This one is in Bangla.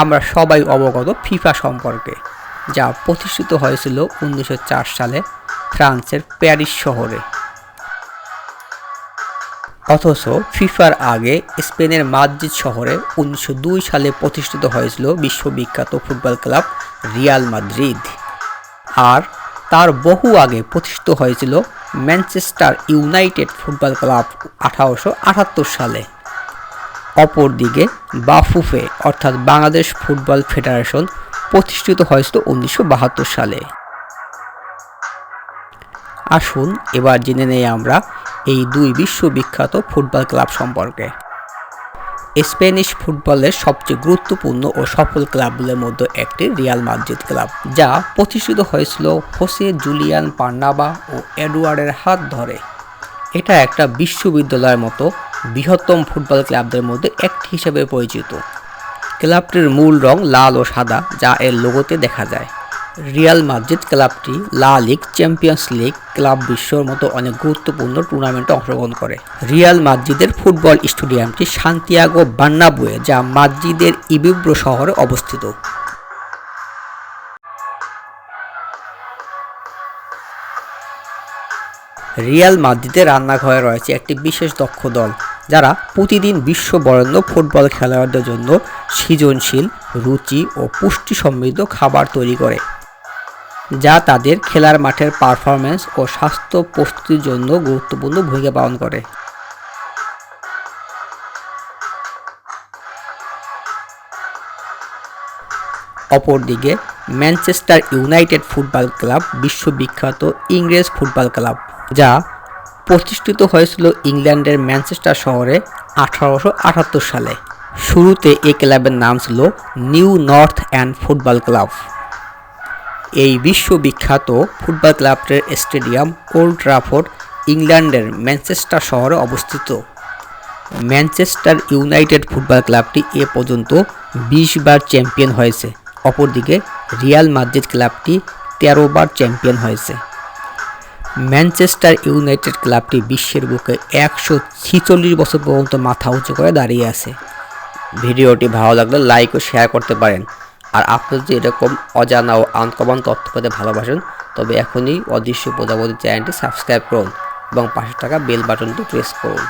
আমরা সবাই অবগত ফিফা সম্পর্কে, যা প্রতিষ্ঠিত হয়েছিল উনিশশো চার সালে ফ্রান্সের প্যারিস শহরে। অথচ ফিফার আগে স্পেনের মাদ্রিদ শহরে উনিশশো দুই সালে প্রতিষ্ঠিত হয়েছিল বিশ্ববিখ্যাত ফুটবল ক্লাব রিয়াল মাদ্রিদ। আর তার বহু আগে প্রতিষ্ঠিত হয়েছিল ম্যানচেস্টার ইউনাইটেড ফুটবল ক্লাব আঠারোশো আটাত্তর সালে। অপরদিকে বাফুফে, অর্থাৎ বাংলাদেশ ফুটবল ফেডারেশন, প্রতিষ্ঠিত হয়েছিল উনিশশো বাহাত্তর সালে। আসুন এবার জেনে নেই আমরা এই দুই বিশ্ববিখ্যাত ফুটবল ক্লাব সম্পর্কে। স্প্যানিশ ফুটবলের সবচেয়ে গুরুত্বপূর্ণ ও সফল ক্লাবগুলোর মধ্যে একটি রিয়াল মাদ্রিদ ক্লাব, যা প্রতিষ্ঠিত হয়েছিল হোসে জুলিয়ান পার্নাবা ও এডওয়ার্ডের হাত ধরে। এটা একটা বিশ্ববিদ্যালয়ের মতো বৃহত্তম ফুটবল ক্লাবদের মধ্যে একটি হিসেবে পরিচিত। ক্লাবটির মূল রং লাল ও সাদা, যা এর লোগোতে দেখা যায়। রিয়াল মাদ্রিদ ক্লাবটি লা লিগ, চ্যাম্পিয়ন্স লিগ ক্লাব বিশ্বর মতো অনেক গুরুত্বপূর্ণ টুর্নামেন্টে অংশগ্রহণ করে। রিয়াল মাদ্রিদের ফুটবল স্টেডিয়ামটি সান্তিয়াগো বান্নাবুয়ে যা মাদ্রিদের ইবিব্রো শহরে অবস্থিত। রিয়াল মাদ্রিদের রান্নাঘরে রয়েছে একটি বিশেষ দক্ষ দল, যারা প্রতিদিন বিশ্ব বরেণ্য ফুটবল খেলোয়াড়দের জন্য সৃজনশীল, রুচি ও পুষ্টি সমৃদ্ধ খাবার তৈরি করে, যা তাদের খেলার মাঠের পারফরম্যান্স ও স্বাস্থ্য প্রস্তুতির জন্য গুরুত্বপূর্ণ ভূমিকা পালন করে। অপরদিকে ম্যানচেস্টার ইউনাইটেড ফুটবল ক্লাব বিশ্ববিখ্যাত ইংরেজ ফুটবল ক্লাব যা প্রতিষ্ঠিত হয়েছিল ইংল্যান্ডের ম্যানচেস্টার শহরে আঠারোশো আটাত্তর সালে। শুরুতে এই ক্লাবের নাম ছিল new north and football club এই বিশ্ববিখ্যাত ফুটবল ক্লাবটির স্টেডিয়াম ওল্ড ট্রাফোর্ড ইংল্যান্ডের ম্যানচেস্টার শহরে অবস্থিত। ম্যানচেস্টার ইউনাইটেড ফুটবল ক্লাবটি এ পর্যন্ত বিশ বার চ্যাম্পিয়ন হয়েছে। অপরদিকে রিয়াল মাদ্রিদ ক্লাবটি তেরো বার চ্যাম্পিয়ন হয়েছে। ম্যানচেস্টার ইউনাইটেড ক্লাবটি বিশ্বের বুকে একশো ছিচল্লিশ বছর পর্যন্ত মাথা উঁচু করে দাঁড়িয়ে আছে। ভিডিওটি ভালো লাগলে লাইক ও শেয়ার করতে পারেন। আর আপনি যদি এরকম অজানা ও আনকমন তথ্য পেতে ভালোবাসেন, তবে এখনই অদৃশ্য প্রজাপতি চ্যানেলটি সাবস্ক্রাইব করুন এবং পাশে থাকা বেল বাটনটি প্রেস করুন।